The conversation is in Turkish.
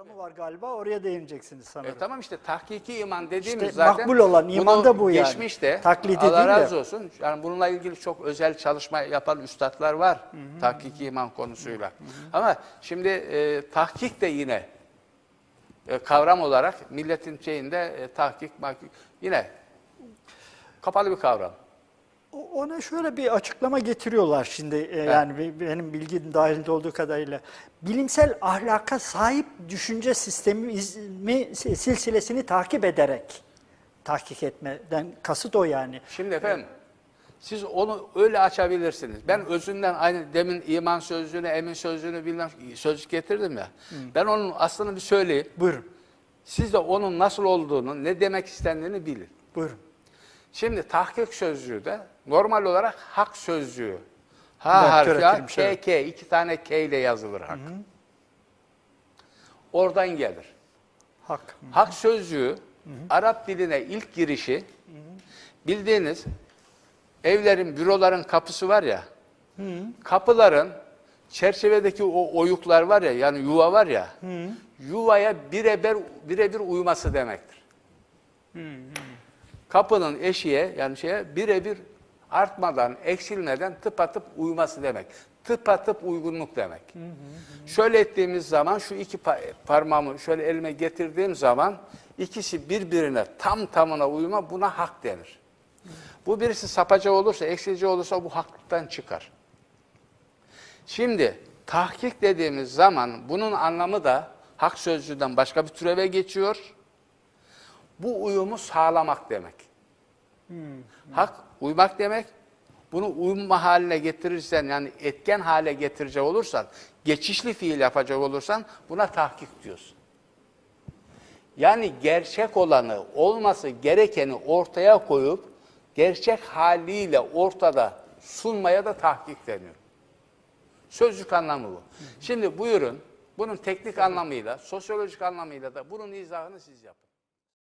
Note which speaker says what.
Speaker 1: kavramı var galiba. Oraya değineceksiniz sanırım.
Speaker 2: E, tamam işte tahkiki iman dediğimiz
Speaker 1: İşte
Speaker 2: zaten
Speaker 1: makbul olan iman da bu yani.
Speaker 2: Geçmişte
Speaker 1: Taklidi
Speaker 2: Allah
Speaker 1: de.
Speaker 2: razı olsun. Yani bununla ilgili çok özel çalışma yapan üstadlar var. Tahkiki iman konusuyla. Ama şimdi e, tahkik de yine e, kavram olarak milletin şeyinde e, tahkik mahkik yine kapalı bir kavram.
Speaker 1: Ona şöyle bir açıklama getiriyorlar şimdi e, yani be- benim bilgim dahilinde olduğu kadarıyla. Bilimsel ahlaka sahip düşünce sistemi silsilesini takip ederek tahkik etmeden kasıt o yani.
Speaker 2: Şimdi efendim siz onu öyle açabilirsiniz. Ben özünden aynı demin iman sözlüğünü, emin sözlüğünü bilmem sözlük getirdim ya. Ben onun aslını bir söyleyeyim.
Speaker 1: Buyurun,
Speaker 2: Siz de onun nasıl olduğunu, ne demek istendiğini bilin.
Speaker 1: buyurun.
Speaker 2: Şimdi tahkik sözlüğü de normal olarak hak sözlüğü.
Speaker 1: Evet,
Speaker 2: Ha harfi A,
Speaker 1: türetilmiş,
Speaker 2: K,
Speaker 1: evet.
Speaker 2: K, iki tane K ile yazılır hak. Oradan gelir.
Speaker 1: Hak.
Speaker 2: Hak sözcüğü Arap diline ilk girişi bildiğiniz evlerin, büroların kapısı var ya. Kapıların çerçevedeki o oyuklar var ya yani yuva var ya. Yuvaya birebir birebir uyması demektir. Kapının eşiğe yani şeye birebir artmadan, eksilmeden tıpatıp uyması demek. Tıpatıp uygunluk demek. Şöyle ettiğimiz zaman şu iki pa- parmağımı şöyle elime getirdiğim zaman ikisi birbirine tam tamına uyuma buna hak denir. Bu birisi sapaca olursa, eksilci olursa bu haklıktan çıkar. Şimdi tahkik dediğimiz zaman bunun anlamı da hak sözcüğünden başka bir türeve geçiyor. Bu uyumu sağlamak demek. Hak uymak demek. Bunu uyuma haline getirirsen yani etken hale getirecek olursan, geçişli fiil yapacak olursan buna tahkik diyorsun. Yani gerçek olanı, olması gerekeni ortaya koyup gerçek haliyle ortada sunmaya da tahkik deniyor. Sözcük anlamı bu. Şimdi buyurun, bunun teknik anlamıyla, sosyolojik anlamıyla da bunun izahını siz yapın.